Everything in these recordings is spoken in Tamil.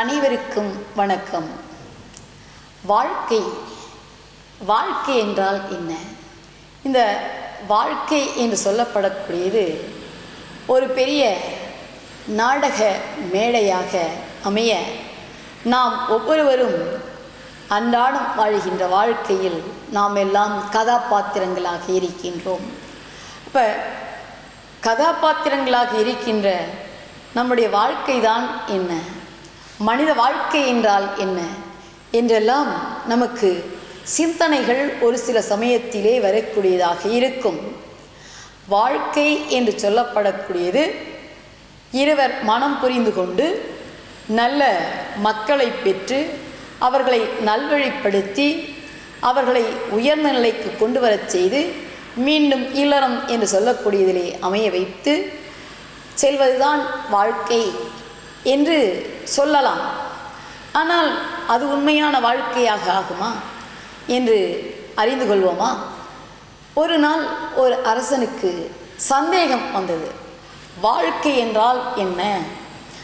அனைவருக்கும் வணக்கம். வாழ்க்கை வாழ்க்கை என்றால் என்ன? இந்த வாழ்க்கை என்று சொல்லப்படக்கூடியது ஒரு பெரிய நாடக மேடையாக அமைய நாம் ஒவ்வொருவரும் அன்றாடம் வாழ்கின்ற வாழ்க்கையில் நாம் எல்லாம் கதாபாத்திரங்களாக இருக்கின்றோம். இப்போ கதாபாத்திரங்களாக இருக்கின்ற நம்முடைய வாழ்க்கை தான் என்ன? மனித வாழ்க்கை என்றால் என்ன? என்றெல்லாம் நமக்கு சிந்தனைகள் ஒரு சில சமயத்திலே வரக்கூடியதாக இருக்கும். வாழ்க்கை என்று சொல்லப்படக்கூடியது இருவர் மனம் புரிந்து கொண்டு நல்ல மக்களை பெற்று அவர்களை நல்வழிப்படுத்தி அவர்களை உயர்ந்த நிலைக்கு கொண்டு வரச் செய்து மீண்டும் இல்லறம் என்று சொல்லக்கூடியதிலே அமைய வைத்து செல்வதுதான் வாழ்க்கை. என்று சொல்லலாம். ஆனால் அது உண்மையான வாழ்க்கையாக ஆகுமா என்று அறிந்து கொள்வோமா? ஒரு நாள் ஒரு அரசனுக்கு சந்தேகம் வந்தது. வாழ்க்கை என்றால் என்ன?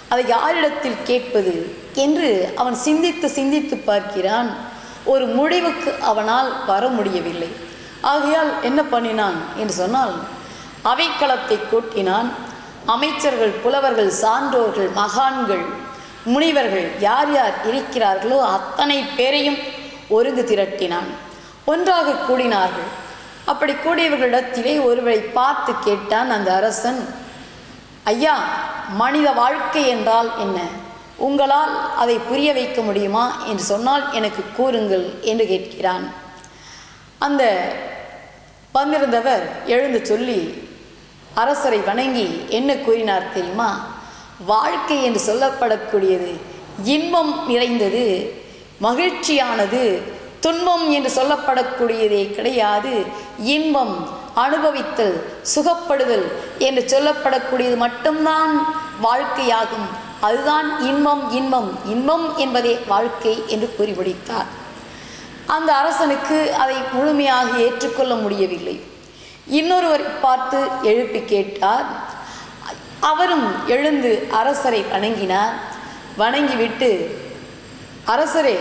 அதை யாரிடத்தில் கேட்பது? என்று அவன் சிந்தித்து சிந்தித்து பார்க்கிறான். ஒரு முடிவுக்கு அவனால் வர முடியவில்லை. ஆகையால் என்ன பண்ணினான் என்று சொன்னால் அவைக்களத்தை கூட்டினான். அமைச்சர்கள் புலவர்கள் சான்றோர்கள் மகான்கள் முனிவர்கள் யார் யார் இருக்கிறார்களோ அத்தனை பேரையும் ஒருங்கு திரட்டினான். ஒன்றாக கூடினார்கள். அப்படி கூடியவர்களிடத்திலே ஒருவரை பார்த்து கேட்டான் அந்த அரசன் ஐயா மனித வாழ்க்கை என்றால் என்ன? உங்களால் அதை புரிய வைக்க முடியுமா? என்று சொன்னால் எனக்கு கூறுங்கள் என்று கேட்கிறான். அந்த வந்திருந்தவர் எழுந்து சொல்லி அரசரை வணங்கி என்ன கூறினார் தெரியுமா? வாழ்க்கை என்று சொல்லப்படக்கூடியது இன்பம் நிறைந்தது மகிழ்ச்சியானது துன்பம் என்று சொல்லப்படக்கூடியதே கிடையாது. இன்பம் அனுபவித்தல் சுகப்படுதல் என்று சொல்லப்படக்கூடியது மட்டும்தான் வாழ்க்கையாகும். அதுதான் இன்பம் இன்பம் இன்பம் என்பதே வாழ்க்கை என்று கூறி முடித்தார். அந்த அரசனுக்கு அதை முழுமையாக ஏற்றுக்கொள்ள முடியவில்லை. இன்னொருவரை பார்த்து எழுப்பி கேட்டார். அவரும் எழுந்து அரசரை வணங்கினார். வணங்கிவிட்டு அரசரே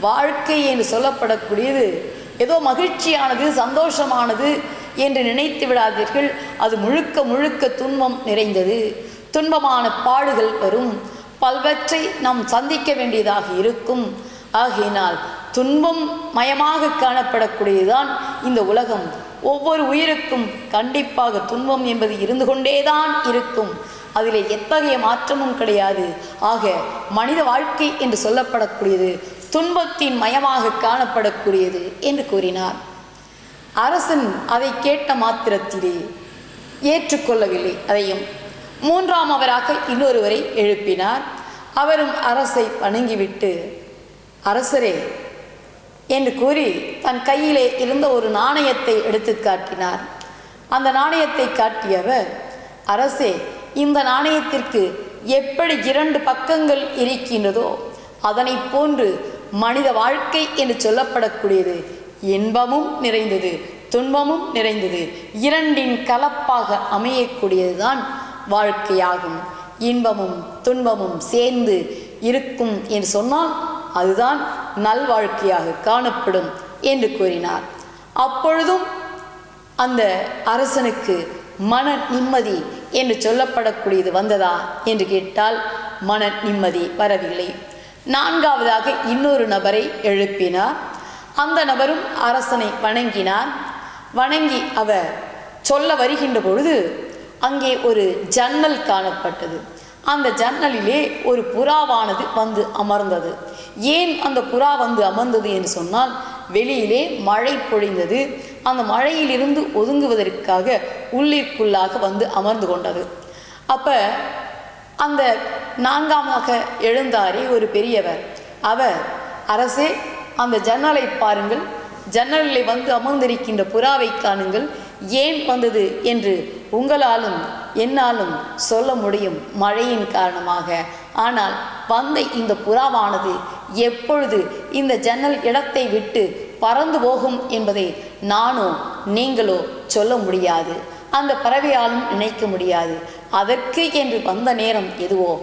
வாழ்க்கை என்று சொல்லப்படக்கூடியது ஏதோ மகிழ்ச்சியானது சந்தோஷமானது என்று நினைத்து விடாதீர்கள். அது முழுக்க முழுக்க துன்பம் நிறைந்தது. துன்பமான பாடுகள் வரும். பல்வற்றை நாம் சந்திக்க வேண்டியதாக இருக்கும். ஆகையினால் துன்பம் மயமாக காணப்படக்கூடியதுதான் இந்த உலகம். ஒவ்வொரு உயிருக்கும் கண்டிப்பாக துன்பம் என்பது இருந்து கொண்டேதான் இருக்கும். அதில் எத்தகைய மாற்றமும் கிடையாது. ஆக மனித வாழ்க்கை என்று சொல்லப்படக்கூடியது துன்பத்தின் மயமாக காணப்படக்கூடியது என்று கூறினார். அரசன் அதை கேட்ட மாத்திரத்திலே ஏற்றுக்கொள்ளவில்லை. அதையும் மூன்றாம் அவராக இன்னொருவரை எழுப்பினார். அவரும் அரசை வணங்கிவிட்டு அரசரே என்று கூறி தன் கையிலே இருந்த ஒரு நாணயத்தை எடுத்து காட்டினார். அந்த நாணயத்தை காட்டியவர் அரசே இந்த நாணயத்திற்கு எப்படி இரண்டு பக்கங்கள் இருக்கின்றதோ அதனை போன்று மனித வாழ்க்கை என்று சொல்லப்படக்கூடியது இன்பமும் நிறைந்தது துன்பமும் நிறைந்தது. இரண்டின் கலப்பாக அமையக்கூடியதுதான் வாழ்க்கையாகும். இன்பமும் துன்பமும் சேர்ந்து இருக்கும் என்று சொன்னால் அதுதான் நல்வாழ்க்கையாக காணப்படும் என்று கூறினார். அப்பொழுதும் அந்த அரசனுக்கு மன நிம்மதி என்று சொல்லப்படக்கூடியது வந்ததா என்று கேட்டால் மன நிம்மதி வரவில்லை. நான்காவதாக இன்னொரு நபரை எழுப்பினார். அந்த நபரும் அரசனை வணங்கினார். வணங்கி அவர் சொல்ல வருகின்ற பொழுது அங்கே ஒரு ஜன்னல் காணப்பட்டது. அந்த ஜன்னலிலே ஒரு புறாவானது வந்து அமர்ந்தது. ஏன் அந்த புறா வந்து அமர்ந்தது என்று சொன்னால் வெளியிலே மழை பொழிந்தது. அந்த மழையிலிருந்து ஒதுங்குவதற்காக உள்ளிற்குள்ளாக வந்து அமர்ந்து கொண்டது. அப்போ அந்த நான்காமாக எழுந்தாரே ஒரு பெரியவர். அவர் அரசே அந்த ஜன்னலை பாருங்கள். ஜன்னலில் வந்து அமர்ந்திருக்கின்ற புறாவை காணுங்கள். ஏன் வந்தது என்று உங்களாலும் என்னாலும் சொல்ல முடியும் மழையின் காரணமாக. ஆனால் வந்த இந்த புறாவானது எப்பொழுது இந்த ஜன்னல் இடத்தை விட்டு பறந்து போகும் என்பதை நானோ நீங்களோ சொல்ல முடியாது. அந்த பறவையாலும் நினைக்க முடியாது. அதற்கு என்று வந்த நேரம் எதுவோ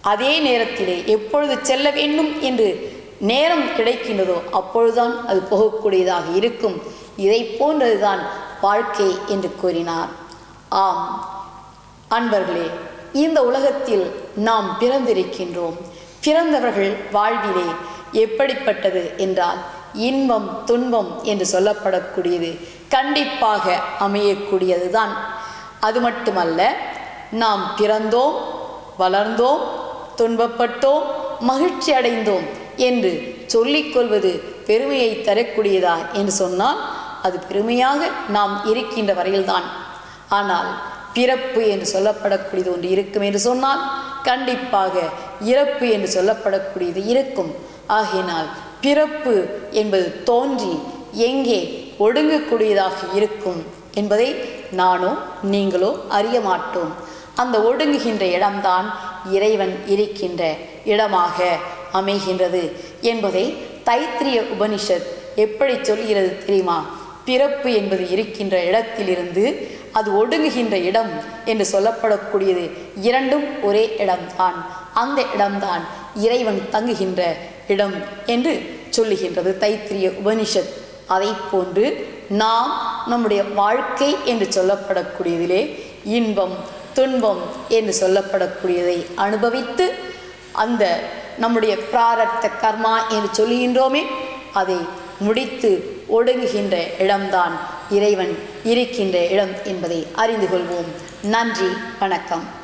அதே நேரத்திலே எப்பொழுது செல்ல வேண்டும் என்று நேரம் கிடைக்கின்றதோ அப்பொழுதுதான் அது போகக்கூடியதாக இருக்கும். இதை போன்றதுதான் வாழ்க்கை என்று கூறினார். ஆம். அன்பர்களே இந்த உலகத்தில் நாம் பிறந்திருக்கின்றோம். பிறந்தவர்கள் வாழ்விலே எப்படிப்பட்டது என்றால் இன்பம் துன்பம் என்று சொல்லப்படக்கூடியது கண்டிப்பாக அமையக்கூடியதுதான். அது மட்டுமல்ல நாம் பிறந்தோம் வளர்ந்தோம் துன்பப்பட்டோம் மகிழ்ச்சி அடைந்தோம் என்று சொல்லிக்கொள்வது பெருமையை தரக்கூடியதா என்று சொன்னால் அது பெருமையாக நாம் இருக்கின்ற வரையில்தான். ஆனால் பிறப்பு என்று சொல்லப்படக்கூடியது ஒன்று இருக்கும் என்று சொன்னால் கண்டிப்பாக இறப்பு என்று சொல்லப்படக்கூடியது இருக்கும். ஆகையினால் பிறப்பு என்பது தோன்றி எங்கே ஒடுங்கக்கூடியதாக இருக்கும் என்பதை நானோ நீங்களோ அறிய மாட்டோம். அந்த ஒடுங்குகின்ற இடம்தான் இறைவன் இருக்கின்ற இடமாக அமைகின்றது என்பதை தைத்திரிய உபனிஷத் எப்படி சொல்கிறது தெரியுமா? பிறப்பு என்பது இருக்கின்ற இடத்திலிருந்து அது ஒடுங்குகின்ற இடம் என்று சொல்லப்படக்கூடியது இரண்டும் ஒரே இடம்தான். அந்த இடம்தான் இறைவன் தங்குகின்ற இடம் என்று சொல்லுகின்றது தைத்திரிய உபனிஷத். அதை போன்று நாம் நம்முடைய வாழ்க்கை என்று சொல்லப்படக்கூடியதிலே இன்பம் துன்பம் என்று சொல்லப்படக்கூடியதை அனுபவித்து அந்த நம்முடைய பிராரத்த கர்மா என்று சொல்லுகின்றோமே அதை முடித்து ஒடுங்குகின்ற இடம்தான் இறைவன் இருக்கின்ற இடம் என்பதை அறிந்து கொள்வோம். நன்றி வணக்கம்.